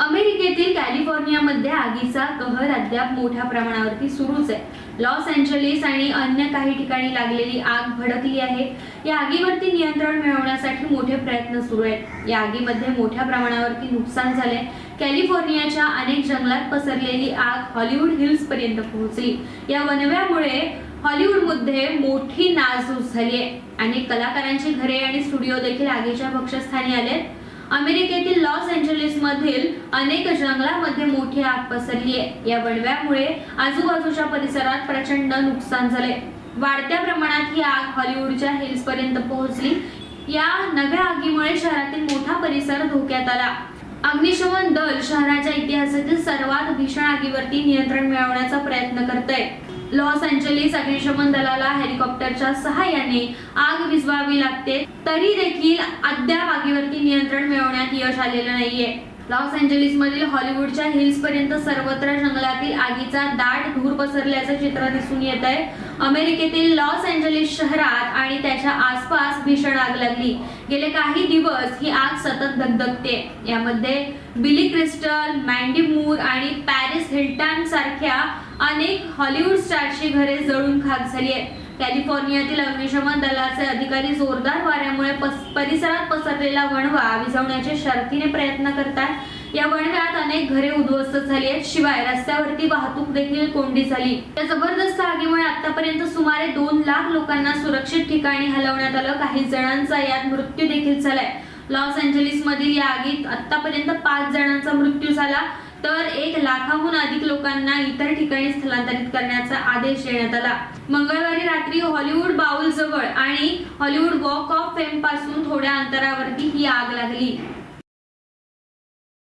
अमेरिकेतील कॅलिफोर्नियामध्ये आगीचा कहर अद्याप मोठ्या प्रमाणावरती सुरूच आहे. लॉस एंजलिस आणि अन्य काही ठिकाणी लागलेली आग भडकली आहे. या आगीवरती नियंत्रण मिळवण्यासाठी मोठे प्रयत्न सुरू आहेत. या आगीमध्ये मोठ्या प्रमाणावरती नुकसान झाले. कॅलिफोर्नियाच्या अनेक जंगलात पसरलेली आग हॉलिवूड हिल्स पर्यंत पोहोचली. या वनव्यामुळे हॉलिवूडमध्ये मोठी नासधूस झाली आहे. अनेक कलाकारांची घरे आणि स्टुडिओ देखील आगीच्या भक्षस्थानी आलेत. अमेरिकेतील लॉस एंजलिस मधील अनेक जंगलामध्ये मोठी आग पसरली आहे. या वणव्यामुळे आजूबाजूच्या परिसरात प्रचंड नुकसान झाले वाढत्या प्रमाणात ही आग हॉलिवूडच्या हिल्स पर्यंत पोहोचली. या नव्या आगीमुळे शहरातील मोठा परिसर धोक्यात आला. अग्निशमन दल शहराच्या इतिहासातील सर्वात भीषण आगीवरती नियंत्रण मिळवण्याचा प्रयत्न करतंय. लॉस अँजलिस अग्निशमन दलाला हेलिकॉप्टरच्या सहाय्याने आग विजवावी लागते तरी देखील अद्याप आगीवरती नियंत्रण मिळवण्यात यश आलेलं नाहीये. लॉस एंजलिस मधील हॉलिवूडच्या हिल्स पर्यंत सर्वत्र जंगलातील आगीचा दाट धूर पसरल्याचं चित्र दिसून येत आहे अमेरिकेतील लॉस एंजलिस शहरात आणि त्याच्या आसपास भीषण आग लागली. गेले काही दिवस ही आग सतत धगधगते. यामध्ये बिली क्रिस्टल मँडी मूर आणि पॅरिस हिल्टन सारख्या अनेक हॉलिवूड स्टारची घरे जळून खाक झाली आहेत. कॅलिफोर्नियातील अग्निशमन दलाचे अधिकारी जोरदार वाऱ्यामुळे पस- परिसरात पसरलेला वणवा विझवण्याचे शर्थीने प्रयत्न करतात या वणव्यात अनेक घरे उद्ध्वस्त झाली आहेत. शिवाय रस्त्यावरती वाहतूक देखील कोंडी झाली. या जबरदस्त आगीमुळे आतापर्यंत सुमारे दोन लाख लोकांना सुरक्षित ठिकाणी हलवण्यात आलं. काही जणांचा यात मृत्यू देखील झालाय. लॉस एंजलिस मधील या आगीत आतापर्यंत पाच जणांचा मृत्यू झाला. तर एक लाखाहून अधिक लोकांना इतर ठिकाणी स्थलांतरित करण्याचा आदेश देण्यात आला. मंगळवारी रात्री हॉलिवूड बाउल जवळ आणि हॉलिवूड वॉक ऑफ फेमपासून थोड्या अंतरावरती ही आग लागली.